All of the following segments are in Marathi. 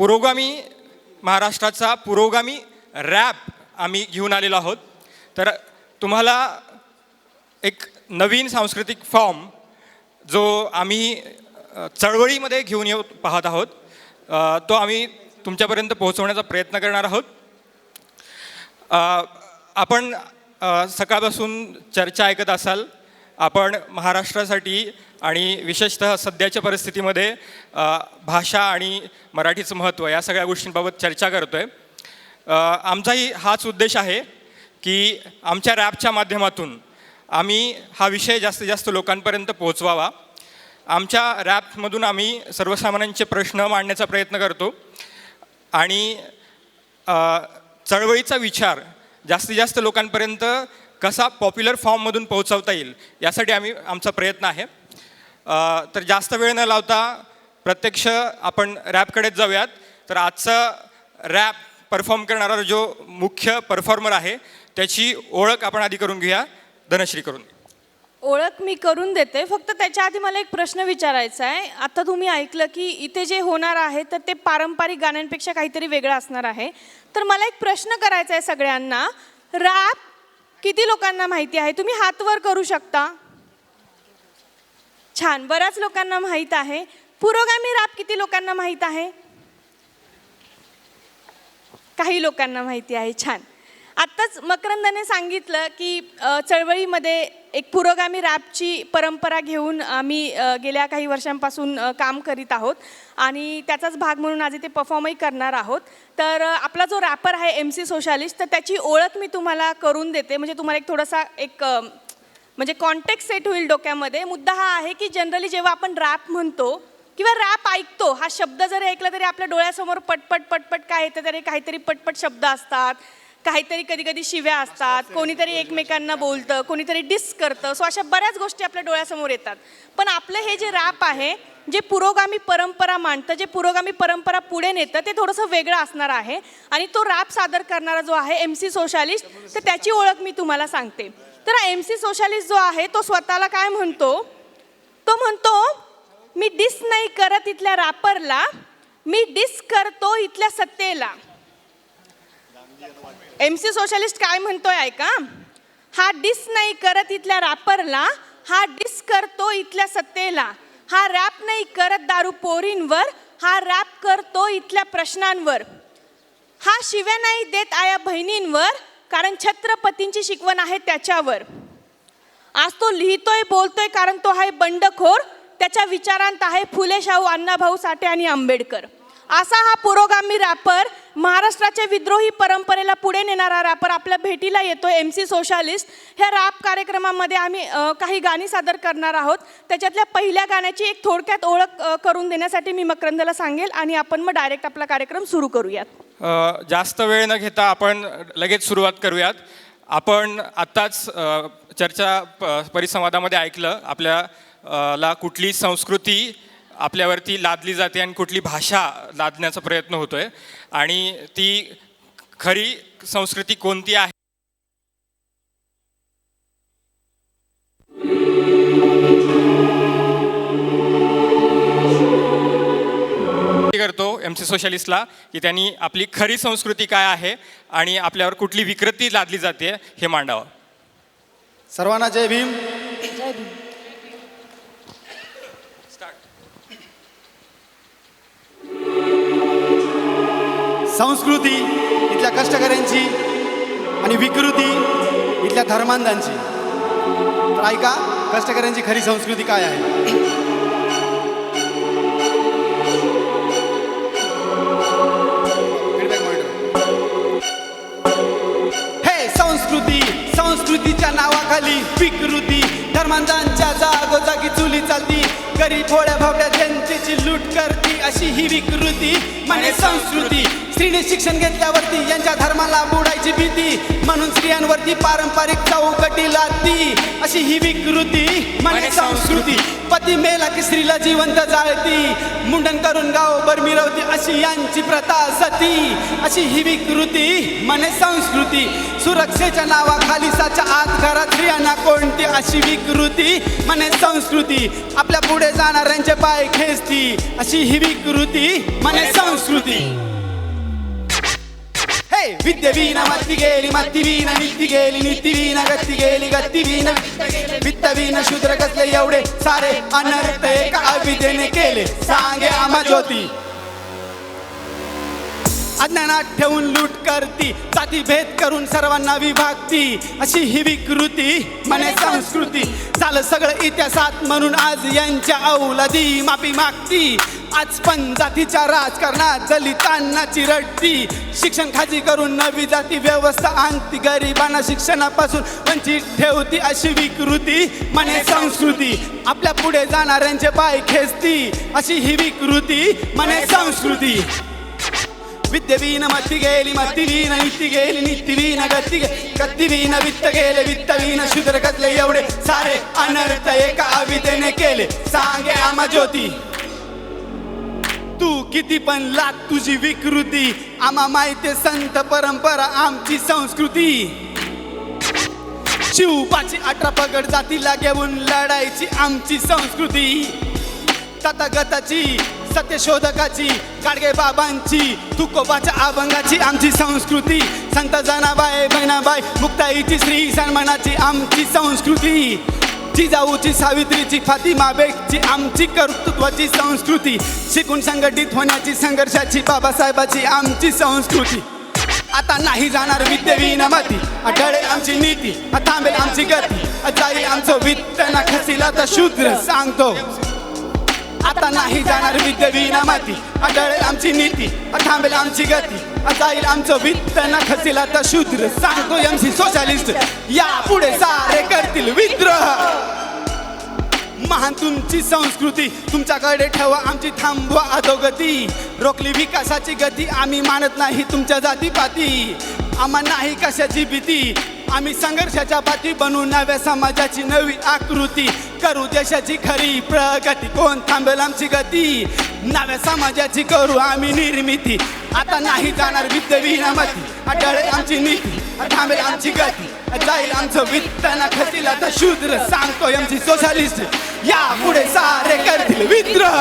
पुरोगामी महाराष्ट्राचा पुरोगामी रॅप आम्ही घेऊन आलेलो आहोत. तर तुम्हाला एक नवीन सांस्कृतिक फॉर्म जो आम्ही चळवळीमध्ये घेऊन येऊ पाहत आहोत. तो आम्ही तुमच्यापर्यंत पोहोचवण्याचा प्रयत्न करणार आहोत. आपण सकाळपासून चर्चा ऐकत असाल आपण महाराष्ट्रासाठी आणि विशेषतः सध्याच्या परिस्थितीमध्ये भाषा आणि मराठीचं महत्त्व या सगळ्या गोष्टींबाबत चर्चा करतो आहे आमचाही हाच उद्देश आहे की आमच्या रॅपच्या माध्यमातून आम्ही हा विषय जास्तीत जास्त लोकांपर्यंत पोहोचवावा. आमच्या रॅपमधून आम्ही सर्वसामान्यांचे प्रश्न मांडण्याचा प्रयत्न करतो. आणि चळवळीचा विचार जास्तीत जास्त लोकांपर्यंत कसा पॉप्युलर फॉर्ममधून पोहोचवता येईल यासाठी आम्ही आमचा प्रयत्न आहे. तर जास्त वेळ न लावता प्रत्यक्ष आपण रॅपकडेच जाऊयात. तर आजचा रॅप परफॉर्म करणारा जो मुख्य परफॉर्मर आहे त्याची ओळख आपण आधी करून घेऊया. धनश्री करून. ओळख मी करून देते. फक्त त्याच्या आधी मला एक प्रश्न विचारायचा आहे. आता तुम्ही ऐकलं की इथे जे होणार आहे तर ते पारंपरिक गाण्यांपेक्षा काहीतरी वेगळं असणार आहे. तर मला एक प्रश्न करायचा आहे सगळ्यांना. रॅप किती लोकांना माहिती आहे? तुम्ही हात वर करू शकता. छान. बऱ्याच लोकांना माहीत आहे. पुरोगामी रॅप किती लोकांना माहीत आहे? काही लोकांना माहिती आहे. छान. आत्ताच मकरंदाने सांगितलं की चळवळीमध्ये एक पुरोगामी रॅपची परंपरा घेऊन आम्ही गेल्या काही वर्षांपासून काम करीत आहोत आणि त्याचाच भाग म्हणून आज इथे परफॉर्मही करणार आहोत. तर आपला जो रॅपर आहे एम सी सोशालिस्ट तर त्याची ओळख मी तुम्हाला करून देते. म्हणजे तुम्हाला एक थोडासा एक म्हणजे कॉन्टेक्ट सेट होईल डोक्यामध्ये. मुद्दा हा आहे की जनरली जेव्हा आपण रॅप म्हणतो किंवा रॅप ऐकतो हा शब्द जरी ऐकला तरी आपल्या डोळ्यासमोर पटपट पटपट काय येतं? तरी काहीतरी पटपट शब्द असतात काहीतरी कधी कधी शिव्या असतात कोणीतरी एकमेकांना बोलतं कोणीतरी डिस करतं. सो अशा बऱ्याच गोष्टी आपल्या डोळ्यासमोर येतात. पण आपलं हे जे रॅप आहे जे पुरोगामी परंपरा मांडतं जे पुरोगामी परंपरा पुढे नेतं ते थोडंसं वेगळं असणार आहे. आणि तो रॅप सादर करणारा जो आहे एम सी सोशालिस्ट तर त्याची ओळख मी तुम्हाला सांगते. तर एम सी सोशालिस्ट जो आहे तो स्वतःला काय म्हणतो? तो म्हणतो मी डिस नाही करत इथल्या रॅपरला मी डिस करतो इथल्या सत्तेला. एम सी सोशालिस्ट काय म्हणतोय ऐका. हा डिस नाही करत इथल्या रॅपरला हा डिस करतो इथल्या सत्तेला. हा रॅप नाही करत दारू पोरींवर हा रॅप करतो इथल्या प्रश्नांवर. हा शिव्या नाही देत आया बहिणींवर कारण छत्रपतींची शिकवण आहे त्याच्यावर. आज तो लिहितोय बोलतोय कारण तो आहे बंडखोर. त्याच्या विचारांत आहे फुले शाहू अण्णाभाऊ साठे आणि आंबेडकर. असा हा पुरोगामी रॅपर महाराष्ट्राच्या विद्रोही परंपरेला पुढे नेणारा रॅपर आपल्या भेटीला येतो एम सी सोशालिस्ट ह्या रॅप कार्यक्रमामध्ये आम्ही काही गाणी सादर करणार आहोत. त्याच्यातल्या पहिल्या गाण्याची एक थोडक्यात ओळख करून देण्यासाठी मी मकरंदला सांगेल आणि आपण मग डायरेक्ट आपला कार्यक्रम सुरू करूयात. जास्त वेळ न घेता आपण लगेच सुरुवात करूयात. आपण आत्ताच चर्चा प- परिसंवादामध्ये ऐकलं. आपल्या ला कुठली संस्कृती आपल्यावरती लादली जाते आणि कुठली भाषा लादण्याचा प्रयत्न होतो आहे आणि ती खरी संस्कृती कोणती आहे? एम सी सोशलिस्टला की त्यांनी आपली खरी संस्कृती काय आहे आणि आपल्यावर कुठली विकृती लादली जाते हे मांडावं. सर्वांना जय भीम. संस्कृती इथल्या कष्टकऱ्यांची आणि विकृती इथल्या धर्मांधांची. तर ऐका कष्टकऱ्यांची खरी संस्कृती काय आहे? विकृती जागोजागी चुली चालती. गरीब थोड्या भावड्या जनतेची लूट करती. अशी ही विकृती म्हणे संस्कृती. स्त्रीने शिक्षण घेतल्यावरती यांच्या धर्माला बुडायची भीती. म्हणून स्त्रियांवरती पारंपरिक चौकटी लादती अशी ही विकृती म्हणे संस्कृती पती मेला की स्त्रीला जिवंत जाळती. मुंडन करून गावभर मिरवती अशी यांची प्रथा सती. अशी ही विकृती म्हणे संस्कृती. सुरक्षेच्या नावाखाली साच्या आत घरात स्त्रियांना कोणती अशी विकृती म्हणे संस्कृती. आपल्या पुढे जाणाऱ्यांचे पाय खेचती. अशी ही विकृती म्हणे संस्कृती. हे विद्या वीणा मत्ती गेली मत्ती वीणा नित्ती गेली नित्ती वीणा गत्ती गेली गत्ती वीणा वित्त वीणा शूद्र अज्ञानात ठेवून लूट करती जाती भेद करून सर्वांना विभागती. अशी ही विकृती म्हणे संस्कृती. झालं सगळं इतिहासात म्हणून आज यांच्या औलादी माफी मागती. आज पण जातीच्या राजकारणात दलितांना चिरडती. शिक्षण खाजी करून नवी जाती व्यवस्था आणती. गरिबांना शिक्षणापासून वंचित ठेवती. अशी विकृती म्हणे संस्कृती. आपल्या पुढे जाणाऱ्यांचे पाय खेचती. अशी ही विकृती म्हणे संस्कृती. विद्य वीण मत्ती गेली मत्ती वीण नित्ती गेली नित्ती वीण गत्ती गे गत्ती वीण वित्त गेले वित्त वीण शूद्र एवढे सारे अनर्थ एका अवितेने केले सांगे आम्हा ज्योती तू किती पण लाग तुझी विकृती आम्हा माहिती संत परंपरा आमची संस्कृती शिवपाची अठरा पगड जातीला घेऊन लढायची आमची संस्कृती तथागताची सत्यशोधकाची गाडगे बाबांची तुकोबाच्या अभंगाची आमची संस्कृती. संत जनाबाई बहिणाबाई मुक्ताईची श्री सन्मानाची आमची संस्कृती. जिजाऊची सावित्रीची फातिमा बेगची आमची कर्तृत्वाची संस्कृती. शिकून संघटित होण्याची संघर्षाची बाबासाहेबाची आमची संस्कृती. आता नाही जाणार विद्येविना माती. आढळे आमची नीती थांबेल आमची गती. जाईल आमचं वित्त ना खसीला तर शूद्र सांगतो. आता नाही जाणार विद्येविना माती. आढळेल आमची नीती थांबेल आमची गती. जाईल आमचं वित्त ना खसेल आता शूद्र. सांगतो एमसी सोशालिस्ट या पुढे सारे करतील विद्रोह. महान तुमची संस्कृती तुमच्याकडे ठेवा आमची थांबवा अधोगती. रोखली विकासाची गती आम्ही मानत नाही तुमच्या जातीपाती. आम्हा नाही कशाची भीती. आम्ही संघर्षाच्या पाठी बनू नव्या समाजाची नवी आकृती. करू देशाची खरी प्रगती. कोण थांबेल आमची गती? नव्या समाजाची करू आम्ही निर्मिती. आता नाही जाणार वित्त विनामती आढळे आमची नीती. थांबेल आमची गती. जाईल आमचं वित्त ना खतीला तर शूद्र. सांगतो आमची सोशालिस्ट या पुढे सारे करतील विद्रोह.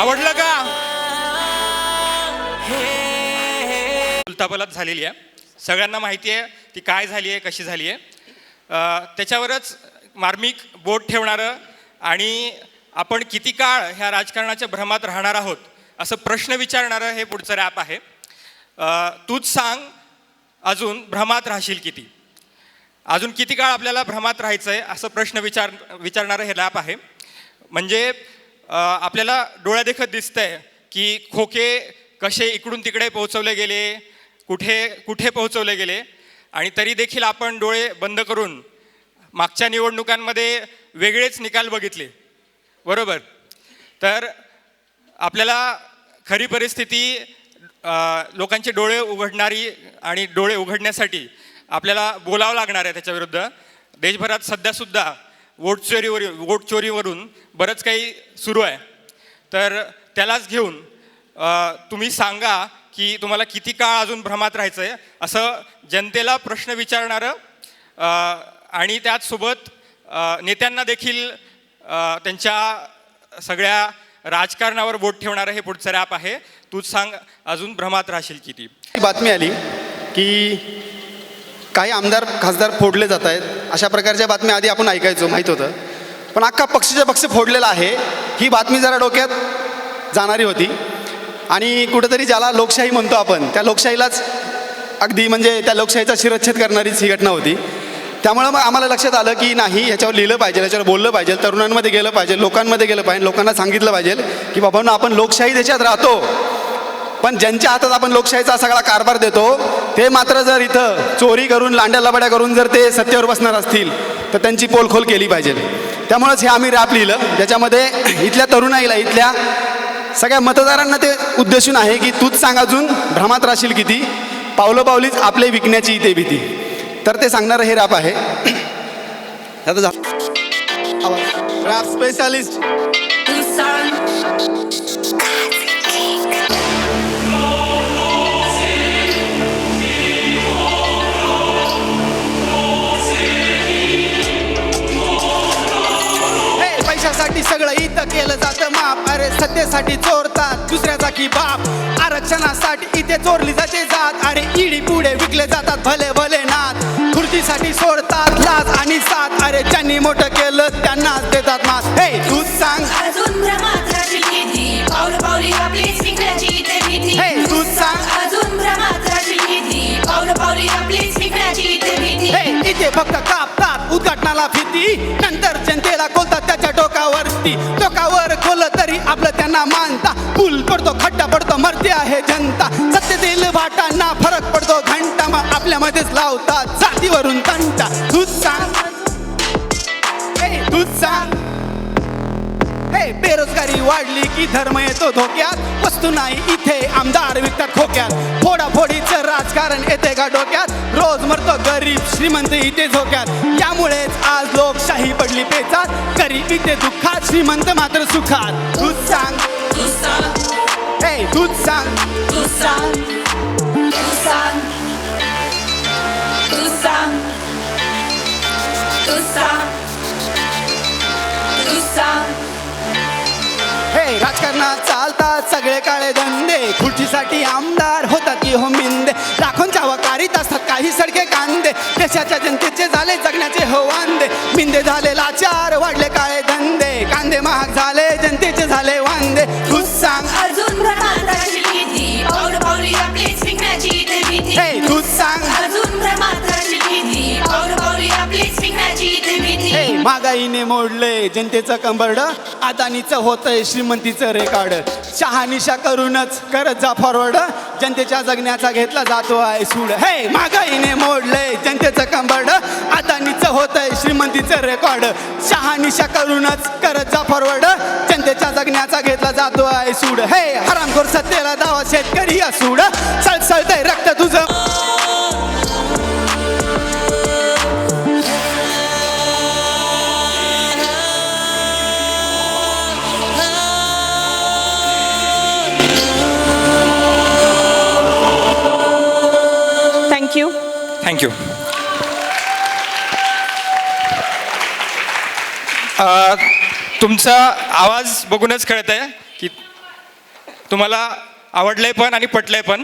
आवडलं का? उलतापलत झालेली आहे. सगळ्यांना माहिती आहे ती काय झाली आहे कशी झाली आहे. त्याच्यावरच मार्मिक बोट ठेवणारं आणि आपण किती काळ ह्या राजकारणाच्या भ्रमात राहणार आहोत असं प्रश्न विचारणारं हे पुढचं रॅप आहे. तूच सांग अजून भ्रमात राहशील किती. अजून किती काळ आपल्याला भ्रमात राहायचं आहे असं प्रश्न विचार विचारणारं हे रॅप आहे. म्हणजे आपल्याला डोळ्यादेखत दिसतंय की खोके कसे इकडून तिकडे पोहोचवले गेले कुठे कुठे पोहोचवले गेले आणि तरी देखील आपण डोळे बंद करून मागच्या निवडणुकांमध्ये वेगळेच निकाल बघितले. बरोबर? तर आपल्याला खरी परिस्थिती लोकांचे डोळे उघडणारी आणि डोळे उघडण्यासाठी आपल्याला बोलावं लागणार आहे त्याच्याविरुद्ध. देशभरात सध्यासुद्धा वोट चोरीवर वोट चोरीवरून बरंच काही सुरू आहे. तर त्यालाच घेऊन तुम्ही सांगा की तुम्हाला किती काळ अजून भ्रमात राहायचं आहे असं जनतेला प्रश्न विचारणारं आणि त्याचसोबत नेत्यांना देखील त्यांच्या सगळ्या राजकारणावर बोट ठेवणारं हे पुढचं रॅप आहे. तूच सांग अजून भ्रमात राहशील किती? बातमी आली की काही आमदार खासदार फोडले जात आहेत. अशा प्रकारच्या बातम्या आधी आपण ऐकायचो माहीत होतं. पण अख्खा पक्षाच्या पक्ष फोडलेला आहे. ही बातमी जरा डोक्यात जाणारी होती. आणि कुठंतरी ज्याला लोकशाही म्हणतो आपण त्या लोकशाहीलाच अगदी म्हणजे त्या लोकशाहीचा शिरच्छेद करणारीच ही घटना होती. त्यामुळं मग आम्हाला लक्षात आलं की नाही ह्याच्यावर लिहिलं पाहिजे याच्यावर बोललं पाहिजे तरुणांमध्ये गेलं पाहिजे लोकांमध्ये गेलं पाहिजे लोकांना सांगितलं पाहिजे की बाबांना आपण लोकशाही देशात राहतो. पण ज्यांच्या हातात आपण लोकशाहीचा सगळा कारभार देतो ते मात्र जर इथं चोरी करून लांड्या लबाड्या करून जर ते सत्तेवर बसणार असतील तर त्यांची पोलखोल केली पाहिजे. त्यामुळंच हे आम्ही रॅप लिहिलं. ज्याच्यामध्ये इथल्या तरुणाईला इथल्या सगळ्या मतदारांना ते उद्देशून आहे की तूच सांग अजून भ्रमात राहशील किती? पावलं पावलीच आपले विकण्याची इथे भीती. तर ते सांगणारं हे रॅप आहे. रॅप स्पेशालिस्ट अरे सत्तेसाठी चोरतात. दुसऱ्याचा की बाप. आरक्षणासाठी इथे चोरली जाते जात. अरे इडी पुढे विकले जातात भले भले नाथ खुर्चीसाठी सोडतात लाज आणि साथ अरे ज्यांनी मोठं केलं त्यांनाच देतात मात. हे तूच सांग. हे इथे फक्त कापतात उद्घाटनाला भीती. नंतर जनतेला खोलतात त्याच्या डोकावरती डोकावर खोल तरी आपलं त्यांना मानता. पूल पडतो खड्डा पडतो मरते आहे जनता. सत्तेतील वाटांना फरक पडतो घंटा मग आपल्यामध्येच लावतात. जातीवरून तंटा. तूच सांग तूच सांग हे बेरोजगारी वाढली की धर्म येतो धोक्यात. वस्तू नाही इथे आमदार विकतात खोक्यात. फोडाफोडीचं राजकारण येते का डोक्यात? रोज मरतो गरीब श्रीमंत इथे झोक्यात. यामुळेच आज लोकशाही पडली पेचात गरीब इथे दुःखात श्रीमंत मात्र सुखात. तूच सांग. तू सांग. हे तूच सांग. तू सांग. तू सांग. तू सांग. राजकारणात चालतात सगळे काळे धंदे. खुर्चीसाठी आमदार होतात की हो मिंदे. लाखोंच्या वकारीत असतात काही सडके कांदे. देशाच्या जनतेचे झाले जगण्याचे हो वांदे. मिंदे झाले लाचार वाढले काळे धंदे. कांदे महाग झाले जनतेचे झाले वांदे. तूच सांग. अजून भ्रमात राशील महागाईने मोडले जनतेचं कंबरड. अदानीचं होतंय श्रीमंतीचं रेकॉर्ड. शहानिशा करूनच करत जा फॉरवर्ड जनतेच्या जगण्याचा घेतला जातो आहे सूड. हे महागाईने मोडले जनतेचं कंबरड. अदानीचं होतंय श्रीमंतीचं रेकॉर्ड. शहानिशा करूनच करत जा फॉरवर्ड जनतेच्या जगण्याचा घेतला जातो आहे सूड. हे हरामखोर सत्तेला दावा शेतकरी सूड सळसळतंय रक्त तुझं. थँक्यू तुमचा आवाज बघूनच कळत आहे की तुम्हाला आवडलंय पण आणि पटलंय पण.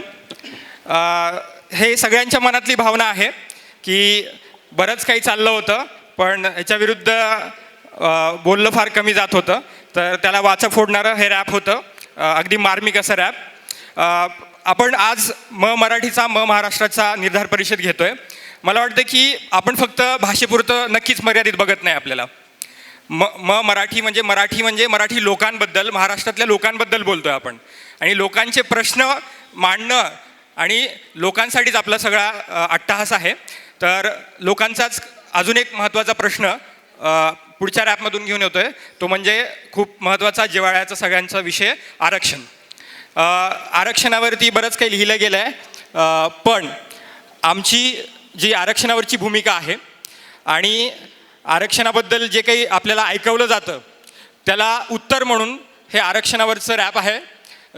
हे सगळ्यांच्या मनातली भावना आहे की बरंच काही चाललं होतं पण याच्याविरुद्ध बोललं फार कमी जात होतं. तर त्याला वाचा फोडणारं हे रॅप होतं. अगदी मार्मिक असं रॅप. आपण आज म मराठीचा म महाराष्ट्राचा निर्धार परिषद घेतोय. मला वाटतं की आपण फक्त भाषेपुरतं नक्कीच मर्यादित बघत नाही आपल्याला. म म मराठी म्हणजे मराठी म्हणजे मराठी लोकांबद्दल महाराष्ट्रातल्या लोकांबद्दल बोलतोय आपण. आणि लोकांचे प्रश्न मांडणं आणि लोकांसाठीच आपला सगळा अट्टाहास आहे. तर लोकांचाच अजून एक महत्त्वाचा प्रश्न पुढच्या रॅपमधून घेऊन येतोय. तो म्हणजे खूप महत्त्वाचा जिव्हाळ्याचा सगळ्यांचा विषय आरक्षण. आरक्षणावरती बरंच काही लिहिलं गेलं आहे पण आमची जी आरक्षणावरची भूमिका आहे आणि आरक्षणाबद्दल जे काही आपल्याला ऐकवलं जातं त्याला उत्तर म्हणून हे आरक्षणावरचं रॅप आहे.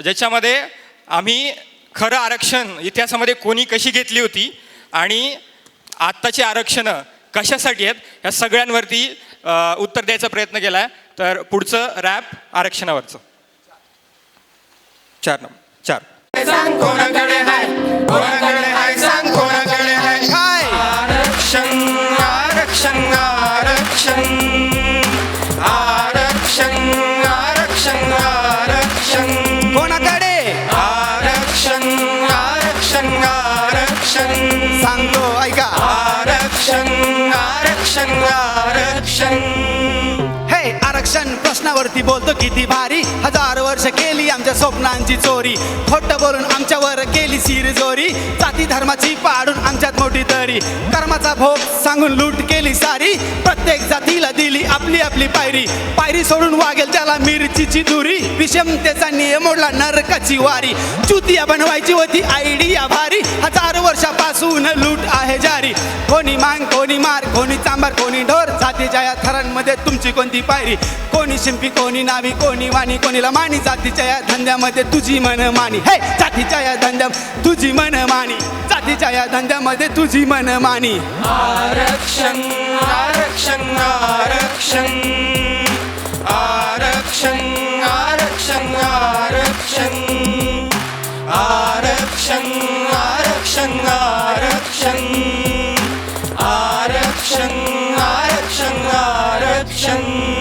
ज्याच्यामध्ये आम्ही खरं आरक्षण इतिहासामध्ये कोणी कशी घेतली होती आणि आत्ताची आरक्षणं कशासाठी आहेत ह्या सगळ्यांवरती उत्तर द्यायचा प्रयत्न केला आहे तर पुढचं रॅप आरक्षणावरचं. चार नंबर चार आरक्षण बोलतो किती भारी. हजार वर्ष केली आमच्या स्वप्नांची चोरी. खोट बोलून आमच्यावर केली केली सिर जोरी. जाती धर्माची पाडून आमच्यात मोठी तरी. कर्माचा भोग सांगून लूट केली सारी. प्रत्येक जातीला दिली आपली आपली पायरी. पायरी सोडून वागेल त्याला मिरचीची दुरी. विषमतेचा नियम मोडला नरकाची वारी. चुतिया बनवायची होती आयडिया भारी. हजार वर्षा पासून लूट आहे जारी. कोणी मांग कोणी मार कोणी चांबार कोणी ढोर. जातीच्या या थरांमध्ये तुमची कोणती पायरी? कोणी शिंपी कोणी नावी कोणी वाणी कोणीला मानी. जातीच्या या धंद्यामध्ये तुझी मन मानी. हे जातीच्या या धंद्या तुझी मन मानी. जातीच्या या धंद्यामध्ये तुझी मन मानी. आरक्षण आरक्षण आरक्षण. आरक्षण आरक्षण आरक्षण. आरक्षण ആരക്ഷങ് ആരക്ഷങ് ആരക്ഷങ് ആരക്ഷങ്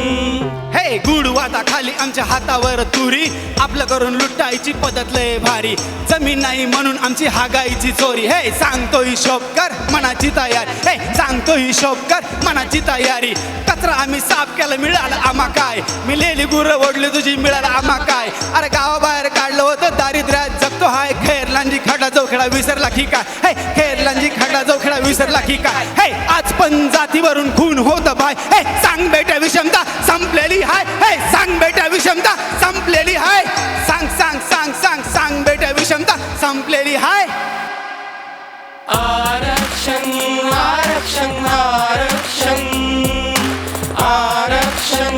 हे गुड वाता खाली आमच्या हातावर तुरी. आपलं करून लुटायची पद्धत लय भारी. जमीन नाही म्हणून आमची हागायची चोरी. हे सांगतो हिशोब कर मनाची तयारी. हे सांगतो हिशोब कर मनाची तयारी. कचरा आम्ही साफ केला मिळालं आम्हा काय? मिलेली गुरं ओढली तुझी मिळालं आम्हा काय? अरे गावाबाहेर काढलं होतं दारिद्र्यात जगतो हाय. खेर लांजी खडा जोखडा विसरला की काय? हे खेर लांजी खडा जोखडा विसरला की काय? हे आज पण जातीवरून खून होत बाय. हे सांग बेटा विषमता संपलेली हाय हे सांग बेटा विषमता संपलेली हाय. सांग सांग सांग सांग सांग बेटा विषमता संपलेली हाय. आरक्षण आरक्षण आरक्षण आरक्षण आरक्षण.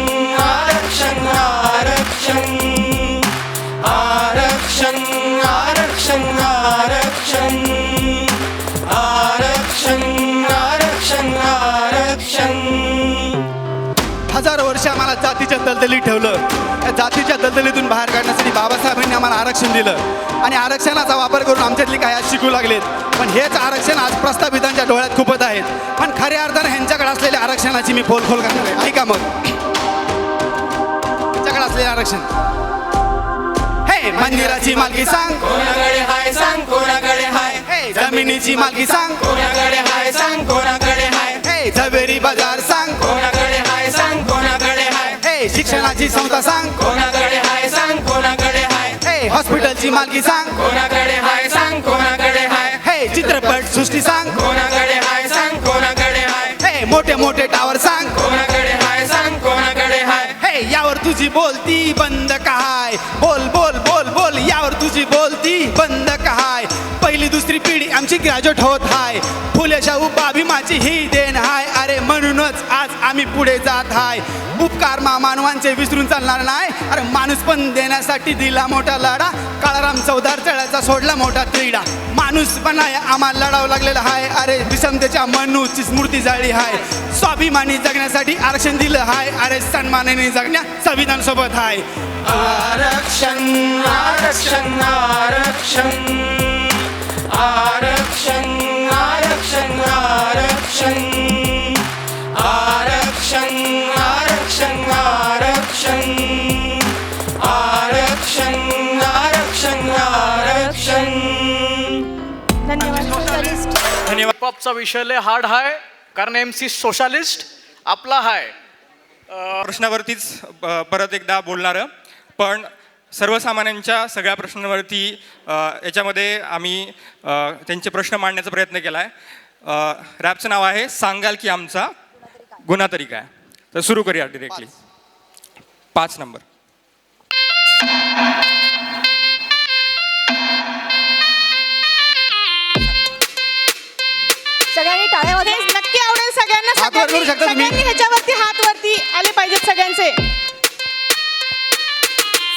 दलदलीत ठेवलं. त्या जातीच्या दलदलीतून बाहेर काढण्यासाठी बाबासाहेबांनी आम्हाला आरक्षण दिलं. आणि आरक्षणाचा वापर करून आमच्यातली काही आज शिकू लागलेत. पण हेच आरक्षण आज प्रस्थापितांच्या डोळ्यात खूपत आहेत पण खऱ्या अर्थानं ह्यांच्याकडे असलेल्या आरक्षणाची मी खोल खोल करणार आहे. ऐका मग. ह्यांच्याकडे असलेले आरक्षण. हे मंदिराची मालकी सांग. कोणाकडे हाय सांग कोणाकडे हाय? हे जमिनीची मालकी सांग. कोणाकडे हाय सांग कोणाकडे हाय? हे झवेरी बाजार सांग. शिक्षणाची संस्था सांग. कोणाकडे हाय सांग कोणाकडे हाय? हे हॉस्पिटलची मालकी सांग. कोणाकडे हाय सांग कोणाकडे हाय? हे चित्रपट सृष्टी सांग. कोणाकडे हाय सांग कोणाकडे हाय? हे मोठे मोठे टावर सांग. कोणाकडे हाय सांग कोणाकडे हाय? हे यावर तुझी बोलती बंद काय बोल बोल बोल बोल यावर तुझी बोलती बंद काय पहिली दुसरी पिढी आमची ग्रॅज्युएट होत हाय. फुले शाहू बाबी माझी ही देण हाय. म्हणूनच आज आम्ही पुढे जात आहे उपकार मा मानवांचे विसरून चालणार नाही. अरे माणूस पण देण्यासाठी दिला मोठा लढा. काळाराम चौदार चढायचा सोडला मोठा त्रिडा माणूस पण आहे आम्हाला लढावं लागलेला हाय. अरे विषमतेच्या मनूची स्मृती जाळी हाय. स्वाभिमानी जगण्यासाठी आरक्षण दिलं हाय. अरे सन्मानाने जगण्या संविधान सोबत हाय. आरक्षण आरक्षण आरक्षण. आरक्षण आरक्षण आरक्षण. आरक्षण आरक्षण आरक्षण. आरक्षण आरक्षण आरक्षण. धन्यवाद धन्यवाद. हिपहॉपचा विषय लय हार्ड आहे कारण एम सी सोशालिस्ट आपला हाय. प्रश्नावरतीच अ, परत एकदा बोलणारं. पण सर्वसामान्यांच्या सगळ्या प्रश्नांवरती अ, याच्यामध्ये आम्ही अ, त्यांचे प्रश्न मांडण्याचा प्रयत्न केला आहे रॅपचं नाव आहे सांगाल की आमचा. गुन्हा तरी काय? तर सुरू करूया डिरेक्टली पाच. नंबर. सगळ्यांनी टाळ्या वाजवा नक्की आवडेल सगळ्यांना. हात वर करू सगळ्यांनी शकता तुम्ही? सगळ्यांनी ह्याच्यावरती हात वरती आले पाहिजेत सगळ्यांचे.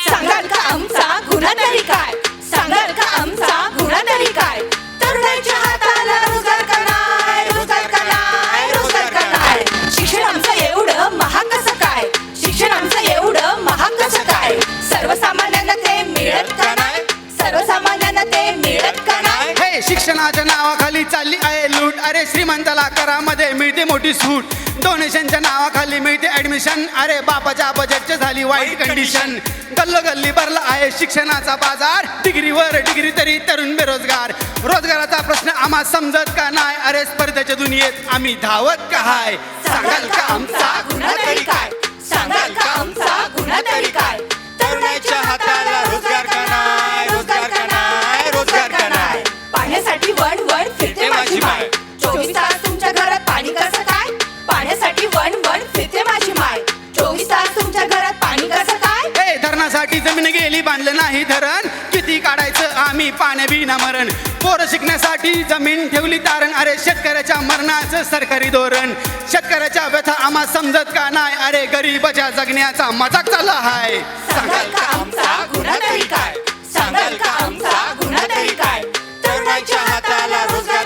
सांगाल का आमचा गुन्हा तरी काय? सांगाल का आमचा गुन्हा तरी काय? तरुणांच्या हाताला रोजगार का शिक्षणाच्या नावाखाली चालली आहे लूट. अरे श्रीमंताला करामध्ये मिळते मोठी सूट. डोनेशनच्या नावाखाली मिळते ऍडमिशन अरे बापाच्या बजेटची झाली वाईट कंडिशन गल्लोगल्ली भरला आहे शिक्षणाचा बाजार. डिग्रीवर डिग्री तरी तरुण बेरोजगार. रोजगाराचा प्रश्न आम्हा समजत का नाही? अरे स्पर्धेच्या दुनियेत आम्ही धावत का हाय? सांगाल का आमचा गुन्हा तरी काय? सांगाल का आमचा गुन्हा तरी काय? तरुणाच्या हाताला रोजगार का वन वन फिरते माझी माय. चोवीस तास तुमच्या घरात पाणी कसं काय? ए धरणासाठी जमीन गेली बांधलं नाही धरण. किती काढायचं आम्ही पाण्या बिना मरण. पोरं शिकण्यासाठी जमीन ठेवली तारण. अरे शेतकऱ्याच्या मरणाचं सरकारी धोरण. शेतकऱ्याच्या व्यथा आम्हा समजत का नाही? अरे गरीबाच्या जगण्याचा मजाक चालला हाय. सांगाल का आमचा गुन्हा तरी काय? सांगाल का आमचा गुन्हा तरी काय? तरुणाच्या हाताला रोजगार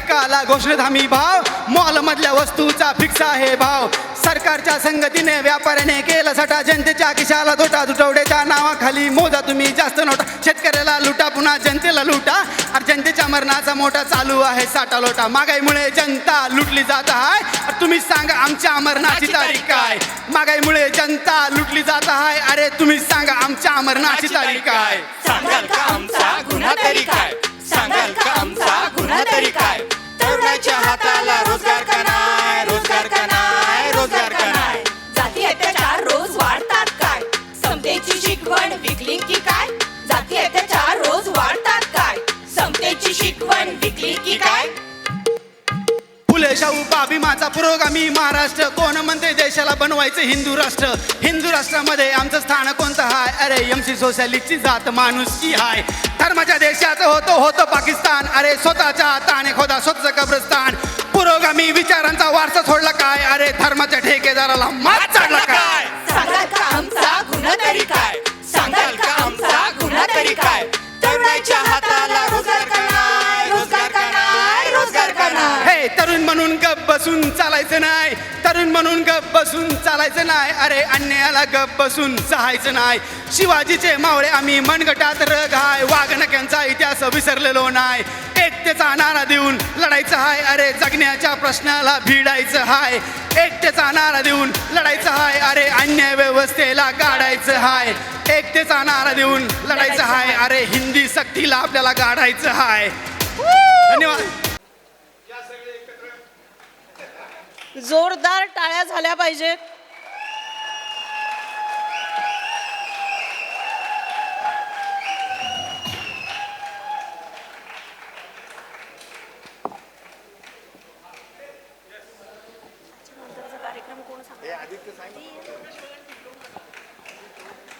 पिकाला घोषणेत हमी भाव. मॉल मधल्या वस्तूचा फिक्स आहे भाव. सरकारच्या संगतीने व्यापाऱ्याने केला सटा. जनतेच्या खिशाला धोटा. दुटवड्याच्या नावाखाली मोजा तुम्ही जास्त नोटा. शेतकऱ्याला लुटा पुन्हा जनतेला लुटा. अरे जनतेच्या मरणाचा मोठा चालू आहे साठा लोटा. महागाईमुळे जनता लुटली जात आहे. तुम्ही सांगा आमच्या मरणाची तारीख काय? महागाईमुळे जनता लुटली जात आहे. अरे तुम्ही सांगा आमच्या मरणाची तारीख काय? सांगाल का आमचा गुन्हा तरी काय? सांगाल का आमचा गुन्हा तरी काय? तरुणाच्या हाताला रोजगार का नाय रोजगार का नाय रोजगार का नाय जाती अत्याचार रोज वाढतात काय? समतेची शिकवण विकली की काय? जाती अत्याचार रोज वाढतात काय? समतेची शिकवण विकली की काय? फुले शाहू बाबी माझा पुरोगामी महाराष्ट्र. कोण म्हणते देशाला बनवायचं हिंदू राष्ट्र? हिंदू राष्ट्रामध्ये आमचं स्थान कोणतं हाय? अरे एम सी सोशॅलिस्टची जात माणूस की हाय? धर्माच्या देशाचं होतं होतं पाकिस्तान. अरे स्वतःच्या हाताने खोदा स्वतःचं कब्रस्तान. पुरोगामी विचारांचा वारसा सोडला काय? अरे धर्माच्या ठेकेदाराला मात चाडला काय? सांगाल का आमचा गुन्हा तरी काय? सांगाल का आमचा गुन्हा तरी काय? तरुणाच्या हाताला रोजगार का नाय रोजगार का नाय रोजगार का नाय हे तरुण म्हणून गप बसून चालायचं नाही. तरुण म्हणून गप बसून चालायचं नाही. अरे अन्यायाला गप बसून चाहायचं नाही. शिवाजीचे मावळे आम्ही मनगटात रग हाय. वाघनक्यांचा इतिहास विसरलेलो नाही. एकतेचा नारा देऊन लढायचं हाय. अरे जगण्याच्या प्रश्नाला भिडायचं हाय. एकतेचा नारा देऊन लढायचं हाय. अरे अन्याय व्यवस्थेला गाडायचं हाय. एकतेचा नारा देऊन लढायचं हाय. अरे हिंदी सक्तीला आपल्याला गाडायचं हाय. धन्यवाद. जोरदार टाळ्या झाल्या पाहिजेत.